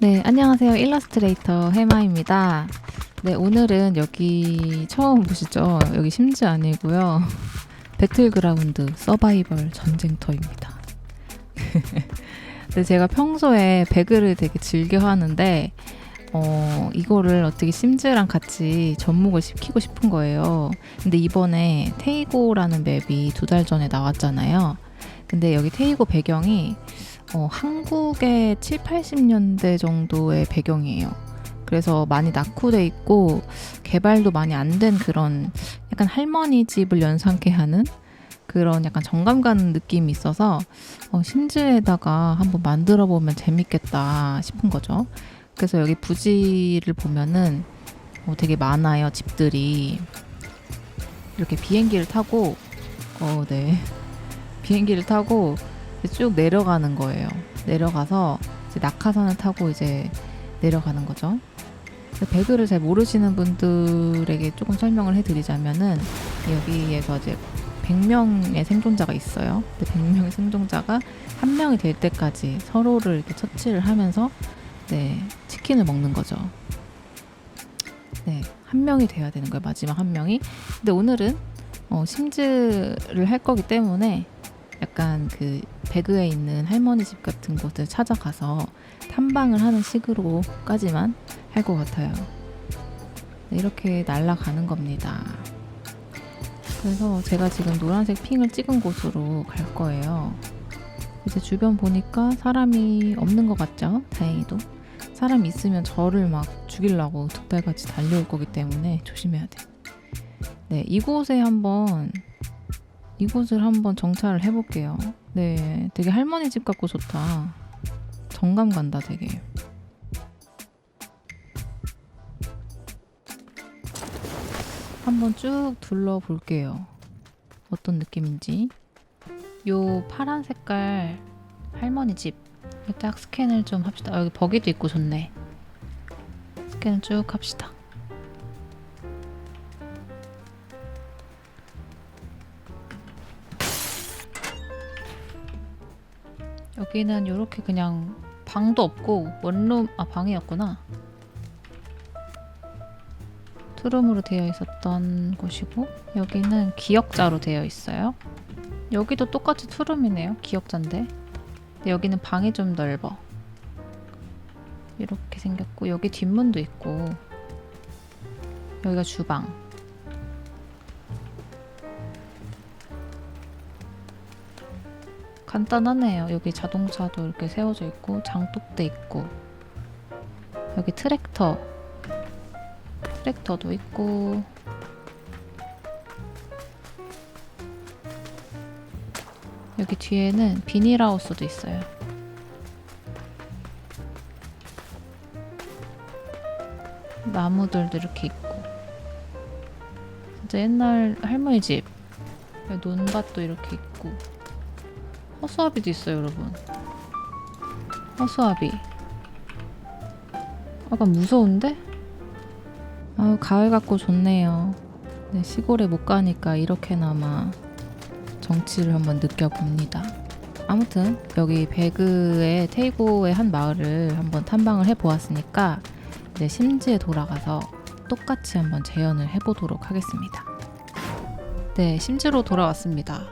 네, 안녕하세요. 일러스트레이터 해마입니다. 네, 오늘은 여기 처음 보시죠? 여기 심즈 아니고요. 배틀그라운드 서바이벌 전쟁터입니다. 네, 제가 평소에 배그를 되게 즐겨 하는데 어, 이거를 어떻게 심즈랑 같이 접목을 시키고 싶은 거예요. 근데 이번에 테이고라는 맵이 두 달 전에 나왔잖아요. 근데 여기 테이고 배경이 어, 한국의 7, 80년대 정도의 배경이에요. 그래서 많이 낙후돼 있고 개발도 많이 안 된 그런 약간 할머니 집을 연상케 하는 그런 약간 정감 가는 느낌이 있어서 어, 심즈에다가 한번 만들어 보면 재밌겠다 싶은 거죠. 그래서 여기 부지를 보면은 어, 되게 많아요 집들이 이렇게 비행기를 타고 어, 네 비행기를 타고 쭉 내려가는 거예요. 내려가서 낙하산을 타고 이제 내려가는 거죠. 배그를 잘 모르시는 분들에게 조금 설명을 해드리자면은 여기에서 이제 100명의 생존자가 있어요. 근데 100명의 생존자가 한 명이 될 때까지 서로를 이렇게 처치를 하면서 네, 치킨을 먹는 거죠. 네, 한 명이 돼야 되는 거예요. 마지막 한 명이. 근데 오늘은 어, 심즈를 할 거기 때문에 약간 그 배그에 있는 할머니 집 같은 곳을 찾아가서 탐방을 하는 식으로까지만 할 것 같아요. 네, 이렇게 날아가는 겁니다. 그래서 제가 지금 노란색 핑을 찍은 곳으로 갈 거예요. 이제 주변 보니까 사람이 없는 것 같죠? 다행히도. 사람 있으면 저를 막 죽이려고 득달같이 달려올 거기 때문에 조심해야 돼. 네, 이곳에 한번 이곳을 한번 정찰을 해볼게요. 네, 되게 할머니 집 같고 좋다. 정감 간다, 되게. 한번 쭉 둘러볼게요. 어떤 느낌인지. 요 파란 색깔 할머니 집. 딱 스캔을 좀 합시다. 아, 여기 버기도 있고 좋네. 스캔을 쭉 합시다. 여기는 이렇게 그냥 방도 없고 원룸 아 방이었구나. 트룸으로 되어 있었던 곳이고 여기는 기역자로 되어 있어요. 여기도 똑같이 투룸이네요. 기역자인데. 여기는 방이 좀 넓어. 이렇게 생겼고 여기 뒷문도 있고 여기가 주방. 간단하네요. 여기 자동차도 이렇게 세워져 있고 장독대 있고 여기 트랙터 트랙터도 있고 여기 뒤에는 비닐하우스도 있어요. 나무들도 이렇게 있고 진짜 옛날 할머니 집 논밭도 이렇게 있고 허수아비도 있어요, 여러분. 허수아비. 약간 무서운데? 아유, 가을 같고 좋네요. 네, 시골에 못 가니까 이렇게나마 정치를 한번 느껴봅니다. 아무튼 여기 배그의 테이고의 한 마을을 한번 탐방을 해보았으니까 이제 심지에 돌아가서 똑같이 한번 재현을 해보도록 하겠습니다. 네, 심지로 돌아왔습니다.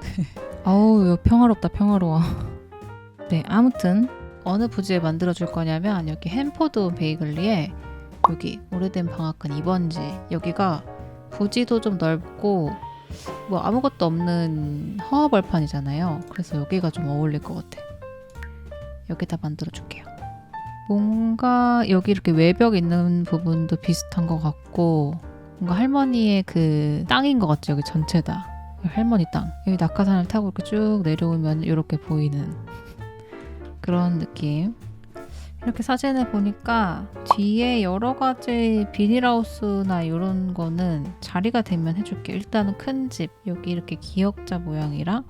이거 평화롭다 평화로워. 네 아무튼 어느 부지에 만들어 줄 거냐면 여기 햄포드 베이글리에 여기 오래된 방앗간 2번지. 여기가 부지도 좀 넓고 뭐 아무것도 없는 허허 벌판이잖아요. 그래서 여기가 좀 어울릴 것 같아. 여기다 만들어 줄게요. 뭔가 여기 이렇게 외벽 있는 부분도 비슷한 것 같고 뭔가 할머니의 그 땅인 것 같죠 여기 전체 다 할머니 땅. 여기 낙하산을 타고 이렇게 쭉 내려오면 이렇게 보이는 그런 느낌. 이렇게 사진을 보니까 뒤에 여러 가지 비닐하우스나 이런 거는 자리가 되면 해줄게. 일단은 큰 집. 여기 이렇게 기역자 모양이랑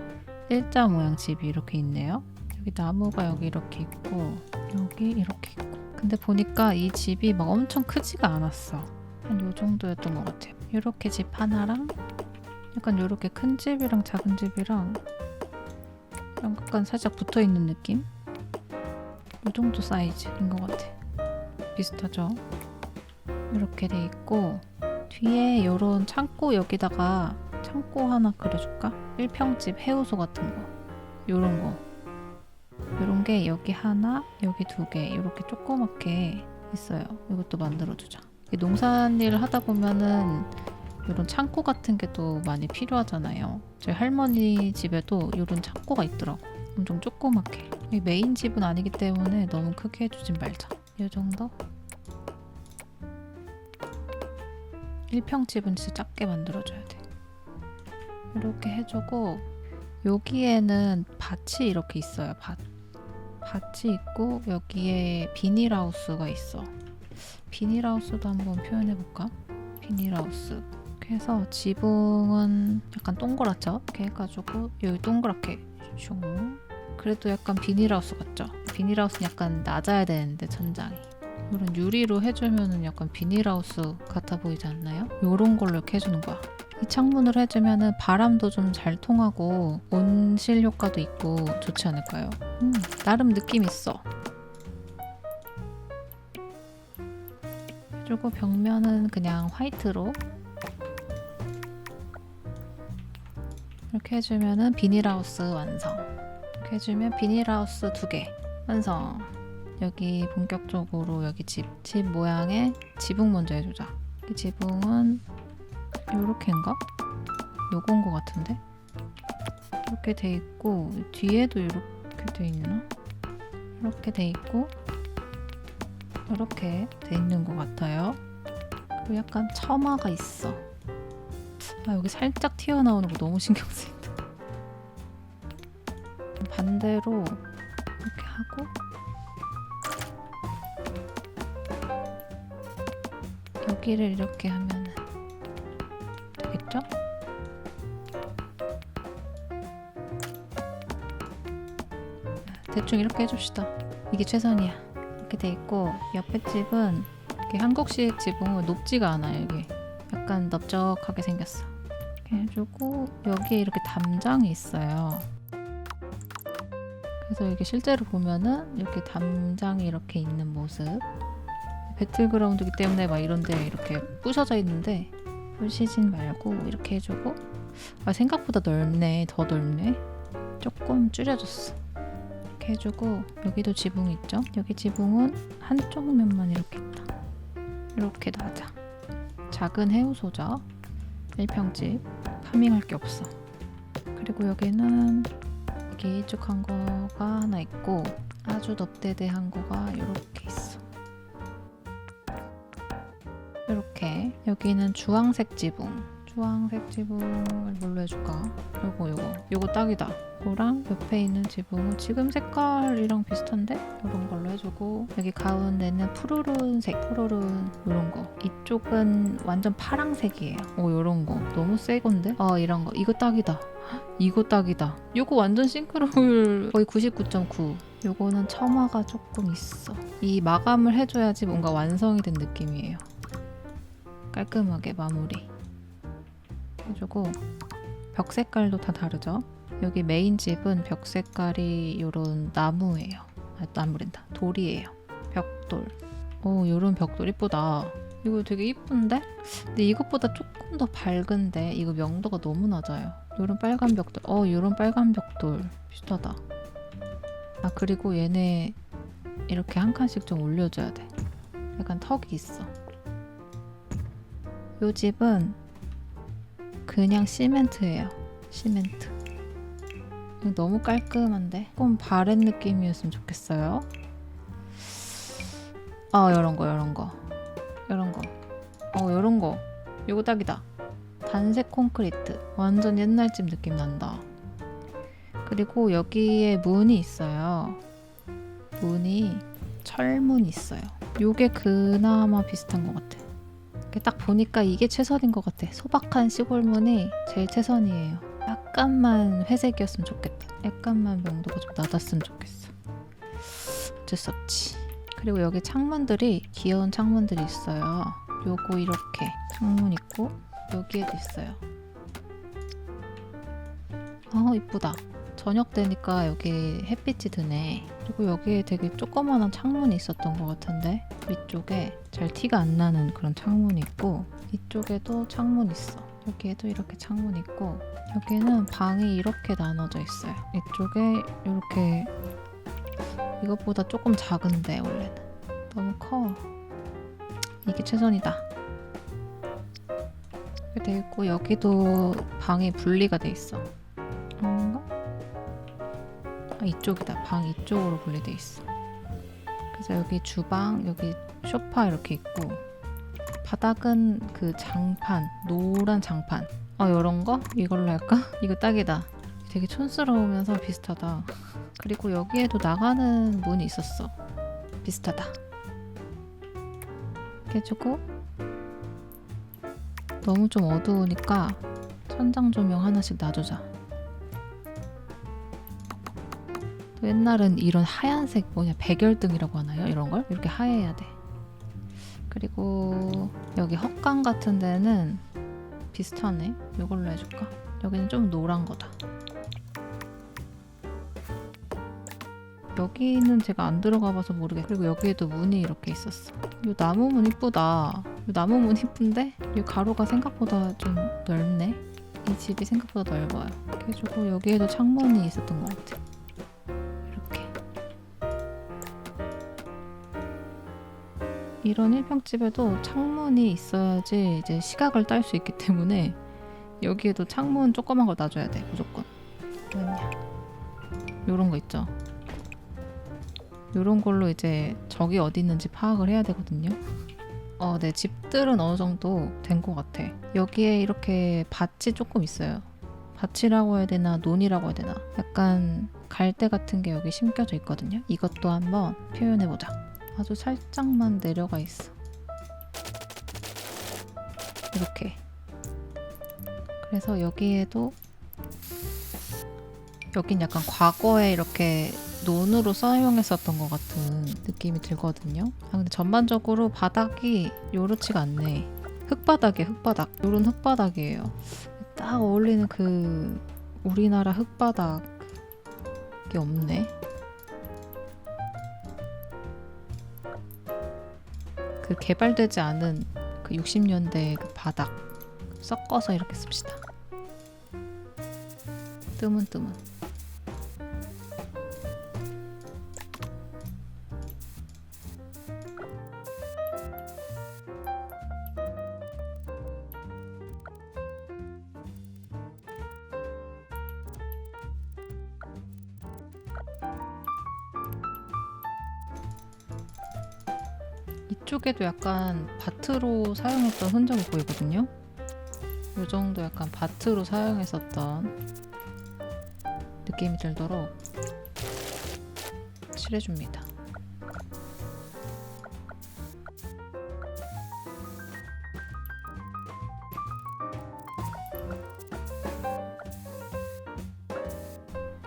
일자 모양 집이 이렇게 있네요. 여기 나무가 여기 이렇게 있고 여기 이렇게 있고. 근데 보니까 이 집이 막 엄청 크지가 않았어. 한 요 정도였던 것 같아요. 이렇게 집 하나랑 약간 이렇게 큰 집이랑 작은 집이랑 약간 살짝 붙어 있는 느낌? 이 정도 사이즈인 것 같아. 비슷하죠? 이렇게 돼 있고 뒤에 요런 창고 여기다가 창고 하나 그려줄까? 1평집 해우소 같은 거 요런 거 요런 게 여기 하나 여기 두 개 이렇게 조그맣게 있어요 이것도 만들어주자 이 농산일을 하다 보면은 이런 창고 같은 게 또 많이 필요하잖아요. 저희 할머니 집에도 이런 창고가 있더라고. 엄청 조그맣게. 이 메인 집은 아니기 때문에 너무 크게 해주진 말자. 이 정도? 1평 집은 진짜 작게 만들어줘야 돼. 이렇게 해주고 여기에는 밭이 이렇게 있어요 밭. 밭이 있고 여기에 비닐하우스가 있어. 비닐하우스도 한번 표현해볼까? 비닐하우스 이렇게 해서 지붕은 약간 동그랗죠? 이렇게 해가지고 여기 동그랗게 슝 그래도 약간 비닐하우스 같죠? 비닐하우스는 약간 낮아야 되는데 천장이 이런 유리로 해주면은 약간 비닐하우스 같아 보이지 않나요? 요런 걸로 이렇게 해주는 거야 이 창문을 해주면은 바람도 좀 잘 통하고 온실 효과도 있고 좋지 않을까요? 음, 나름 느낌 있어. 그리고 벽면은 그냥 화이트로 이렇게 해주면은 비닐하우스 완성. 이렇게 해주면 비닐하우스 두 개 완성. 여기 본격적으로 여기 집, 집 모양의 지붕 먼저 해주자. 이 지붕은 요렇게인가? 요건 것 같은데? 이렇게 돼 있고 뒤에도 이렇게 돼 있나? 이렇게 돼 있고 이렇게 돼 있는 것 같아요. 그리고 약간 처마가 있어. 아 여기 살짝 튀어나오는 거 너무 신경 쓰인다. 반대로 이렇게 하고 여기를 이렇게 하면은 되겠죠? 대충 이렇게 해줍시다. 이게 최선이야. 이렇게 돼 있고 옆에 집은 이렇게 한국식 지붕은 높지가 않아요. 이게 약간 넓적하게 생겼어. 이렇게 해주고 여기에 이렇게 담장이 있어요. 그래서 이게 실제로 보면은 이렇게 담장이 이렇게 있는 모습. 배틀그라운드기 때문에 막 이런데 이렇게 부셔져 있는데 부시진 말고 이렇게 해주고. 아 생각보다 넓네. 더 넓네. 조금 줄여줬어. 이렇게 해주고 여기도 지붕 있죠? 여기 지붕은 한쪽 면만 이렇게 있다. 이렇게 놔자 작은 해우소죠 1평집 파밍할 게 없어. 그리고 여기는 길쭉한 거가 하나 있고 아주 넙대대한 거가 이렇게 있어. 이렇게. 여기는 주황색 지붕. 주황색 지붕을 뭘로 해줄까? 요거 요거. 요거 딱이다 요거랑 옆에 있는 지붕은 지금 색깔이랑 비슷한데? 이런 걸로 해주고 여기 가운데는 푸르른색 푸르른 요런 거. 이쪽은 완전 파랑색이에요. 오 요런 거. 너무 새 건데? 어 이런 거. 이거 딱이다. 이거 딱이다. 요거 완전 싱크로율 거의 99.9 요거는 첨화가 조금 있어. 이 마감을 해줘야지 뭔가 완성이 된 느낌이에요. 깔끔하게 마무리. 해주고 벽 색깔도 다 다르죠 여기 메인 집은 벽 색깔이 요런 나무예요. 아 나무랜다 돌이에요. 벽돌. 오 요런 벽돌 이쁘다. 이거 되게 이쁜데? 근데 이것보다 조금 더 밝은데? 이거 명도가 너무 낮아요. 요런 빨간 벽돌. 어 요런 빨간 벽돌. 비슷하다. 아 그리고 얘네 이렇게 한 칸씩 좀 올려줘야 돼. 약간 턱이 있어. 요 집은 그냥 시멘트예요. 시멘트. 너무 깔끔한데? 조금 바렛 느낌이었으면 좋겠어요. 아, 요런 거, 요런 거. 요런 거. 어, 요런 거. 요거 딱이다. 단색 콘크리트. 완전 옛날 집 느낌 난다. 그리고 여기에 문이 있어요. 문이 철문 있어요. 요게 그나마 비슷한 것 같아. 딱 보니까 이게 최선인 것 같아. 소박한 시골문이 제일 최선이에요. 약간만 회색이었으면 좋겠다. 약간만 명도가 좀 낮았으면 좋겠어. 어쩔 수 없지. 그리고 여기 창문들이 귀여운 창문들이 있어요. 요거 이렇게 창문 있고 여기에도 있어요. 어 이쁘다. 저녁 되니까 여기 햇빛이 드네. 그리고 여기에 되게 조그만한 창문이 있었던 것 같은데 위쪽에 잘 티가 안 나는 그런 창문이 있고 이쪽에도 창문 있어. 여기에도 이렇게 창문 있고 여기는 방이 이렇게 나눠져 있어요. 이쪽에 이렇게 이것보다 조금 작은데 원래는 너무 커. 이게 최선이다. 이렇게 돼 있고 여기도 방이 분리가 돼 있어. 뭔가? 아, 이쪽이다. 방 이쪽으로 분리돼 있어. 그래서 여기 주방, 여기 소파 이렇게 있고 바닥은 그 장판, 노란 장판. 아 이런 거? 이걸로 할까? 이거 딱이다. 되게 촌스러우면서 비슷하다. 그리고 여기에도 나가는 문이 있었어. 비슷하다. 해주고 너무 좀 어두우니까 천장 조명 하나씩 놔주자. 또 옛날엔 이런 하얀색 뭐냐 백열등이라고 하나요? 이런 걸 이렇게 하얘야 돼. 그리고 여기 헛강 같은 데는 비슷하네. 이걸로 해줄까? 여기는 좀 노란 거다. 여기는 제가 안 들어가 봐서 모르겠. 그리고 여기에도 문이 이렇게 있었어. 이 나무 문 이쁘다. 이 나무 문 이쁜데 이 가로가 생각보다 좀 넓네. 이 집이 생각보다 넓어요. 해주고 여기에도 창문이 있었던 것 같아. 이 이런 일평집에도 창문이 있어야지 이제 시각을 딸 수 있기 때문에 여기에도 창문 조그만 거 놔줘야 돼 무조건. 요런 거 있죠. 요런 걸로 이제 적이 어디 있는지 파악을 해야 되거든요. 어, 네, 집들은 어느 정도 된 것 같아. 여기에 이렇게 밭이 조금 있어요. 밭이라고 해야 되나, 논이라고 해야 되나. 약간 갈대 같은 게 여기 심겨져 있거든요. 이것도 한번 표현해보자. 아주 살짝만 내려가 있어. 이렇게. 그래서 여기에도 여긴 약간 과거에 이렇게 논으로 사용했었던 것 같은 느낌이 들거든요. 아, 근데 전반적으로 바닥이 요렇지가 않네. 흙바닥이에요, 흙바닥. 요런 흙바닥이에요. 딱 어울리는 그 우리나라 흙바닥이 없네. 그 개발되지 않은 그 60년대 그 바닥 섞어서 이렇게 씁시다. 뜨문뜨문. 이쪽에도 약간 밭으로 사용했던 흔적이 보이거든요. 이 정도 약간 밭으로 사용했었던 느낌이 들도록 칠해줍니다.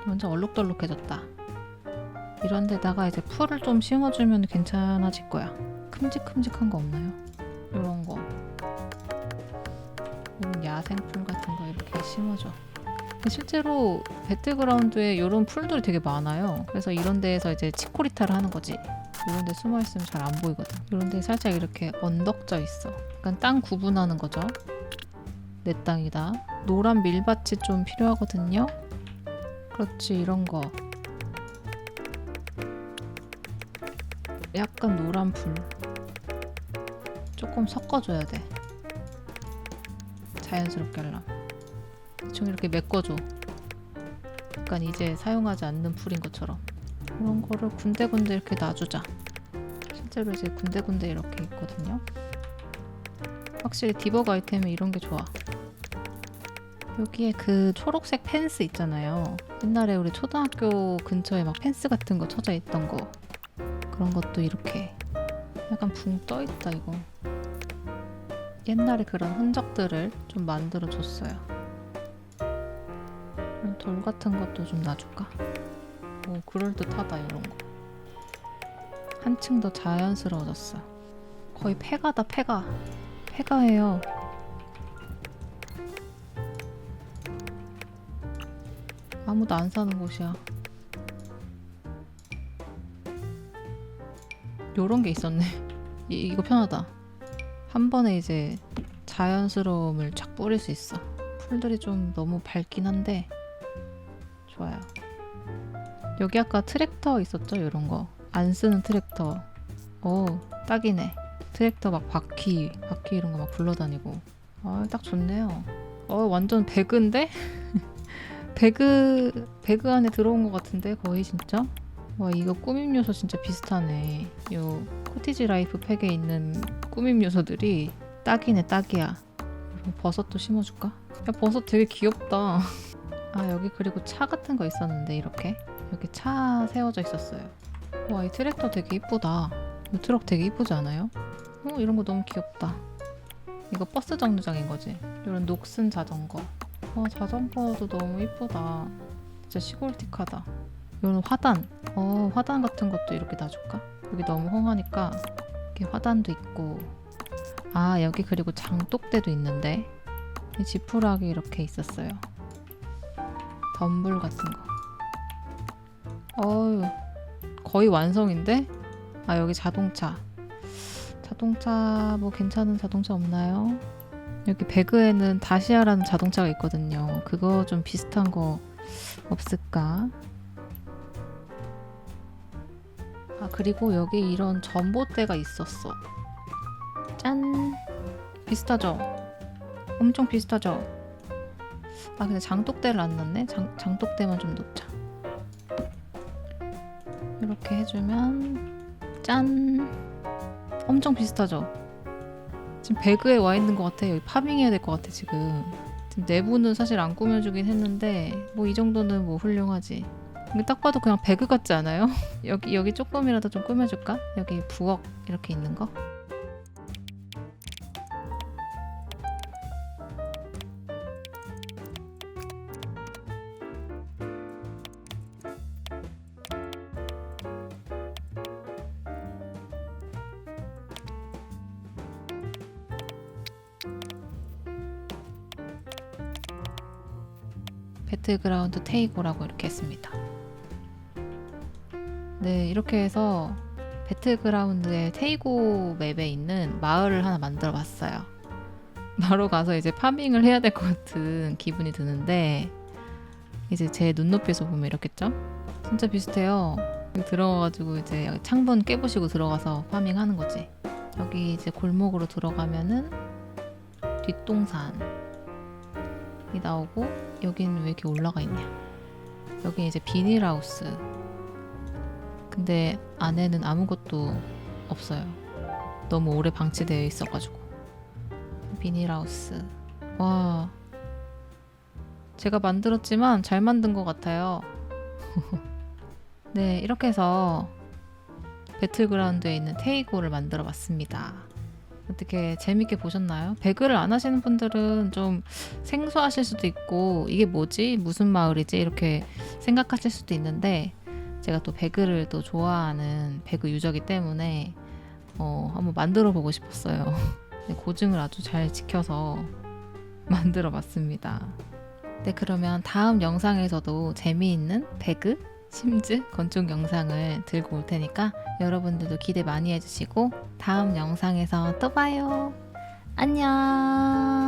완전 얼룩덜룩해졌다. 이런 데다가 이제 풀을 좀 심어주면 괜찮아질 거야. 큼직큼직한 거 없나요? 이런 거. 이런 야생풀 같은 거 이렇게 심어줘. 실제로 배틀그라운드에 이런 풀들이 되게 많아요. 그래서 이런 데에서 이제 치코리타를 하는 거지. 이런 데 숨어 있으면 잘 안 보이거든. 이런 데 살짝 이렇게 언덕져 있어. 약간 땅 구분하는 거죠. 내 땅이다. 노란 밀밭이 좀 필요하거든요. 그렇지, 이런 거. 약간 노란 풀. 조금 섞어줘야 돼. 자연스럽게 하려면. 대충 이렇게 메꿔줘. 약간 이제 사용하지 않는 풀인 것처럼. 그런 거를 군데군데 이렇게 놔주자. 실제로 이제 군데군데 이렇게 있거든요. 확실히 디버그 아이템은 이런 게 좋아. 여기에 그 초록색 펜스 있잖아요. 옛날에 우리 초등학교 근처에 막 펜스 같은 거 쳐져 있던 거. 그런 것도 이렇게 약간 붕 떠 있다 이거. 옛날에 그런 흔적들을 좀 만들어 줬어요. 돌 같은 것도 좀 놔줄까? 오, 그럴듯하다 이런 거. 한층 더 자연스러워졌어. 거의 폐가다 폐가. 폐가예요. 아무도 안 사는 곳이야. 요런 게 있었네. 이, 이거 편하다. 한 번에 이제 자연스러움을 쫙 뿌릴 수 있어. 풀들이 좀 너무 밝긴 한데 좋아요. 여기 아까 트랙터 있었죠? 이런 거. 안 쓰는 트랙터. 오, 딱이네. 트랙터 막 바퀴, 바퀴 이런 거 막 굴러다니고. 아, 딱 좋네요. 어, 완전 배그인데? 배그, 배그 안에 들어온 것 같은데? 거의 진짜? 와, 이거 꾸밈 요소 진짜 비슷하네. 요 코티지 라이프 팩에 있는 꾸밈 요소들이 딱이네, 딱이야. 버섯도 심어줄까? 야, 버섯 되게 귀엽다. 아, 여기 그리고 차 같은 거 있었는데, 이렇게. 여기 차 세워져 있었어요. 와, 이 트랙터 되게 이쁘다. 이 트럭 되게 이쁘지 않아요? 어, 이런 거 너무 귀엽다. 이거 버스 정류장인 거지. 이런 녹슨 자전거. 와, 자전거도 너무 이쁘다. 진짜 시골틱하다. 이런 화단. 어, 화단 같은 것도 이렇게 놔줄까? 여기 너무 헝하니까 이렇게 화단도 있고. 아, 여기 그리고 장독대도 있는데. 이 지푸라기 이렇게 있었어요. 덤불 같은 거. 어유 거의 완성인데? 아, 여기 자동차. 자동차 뭐 괜찮은 자동차 없나요? 여기 배그에는 다시아라는 자동차가 있거든요. 그거 좀 비슷한 거 없을까? 아 그리고 여기 이런 전봇대가 있었어. 짠. 비슷하죠? 엄청 비슷하죠? 아 근데 장독대를 안 넣네. 장, 장독대만 좀 넣자. 이렇게 해주면 짠. 엄청 비슷하죠? 지금 배그에 와 있는 것 같아. 여기 파밍해야 될 것 같아 지금. 내부는 사실 안 꾸며주긴 했는데 뭐 이 정도는 뭐 훌륭하지. 딱 봐도 그냥 배그 같지 않아요? 여기 여기 조금이라도 좀 꾸며줄까? 여기 부엌 이렇게 있는 거. 배틀그라운드 테이고라고 이렇게 했습니다. 네, 이렇게 해서 배틀그라운드의 테이고 맵에 있는 마을을 하나 만들어 봤어요. 바로 가서 이제 파밍을 해야 될 것 같은 기분이 드는데 이제 제 눈높이에서 보면 이렇겠죠? 진짜 비슷해요. 들어가가지고 이제 창문 깨부시고 들어가서 파밍하는 거지. 여기 이제 골목으로 들어가면은 뒷동산이 나오고 여기는 왜 이렇게 올라가 있냐? 여기 이제 비닐하우스. 근데 안에는 아무것도 없어요. 너무 오래 방치되어 있어가지고. 비닐하우스. 와. 제가 만들었지만 잘 만든 것 같아요. 네, 이렇게 해서 배틀그라운드에 있는 테이고를 만들어 봤습니다. 어떻게 재밌게 보셨나요? 배그를 안 하시는 분들은 좀 생소하실 수도 있고 이게 뭐지? 무슨 마을이지? 이렇게 생각하실 수도 있는데 제가 또 배그를 또 좋아하는 배그 유저기 때문에 어, 한번 만들어 보고 싶었어요. 네, 고증을 아주 잘 지켜서 만들어 봤습니다. 네, 그러면 다음 영상에서도 재미있는 배그, 심즈, 건축 영상을 들고 올 테니까 여러분들도 기대 많이 해주시고 다음 영상에서 또 봐요. 안녕.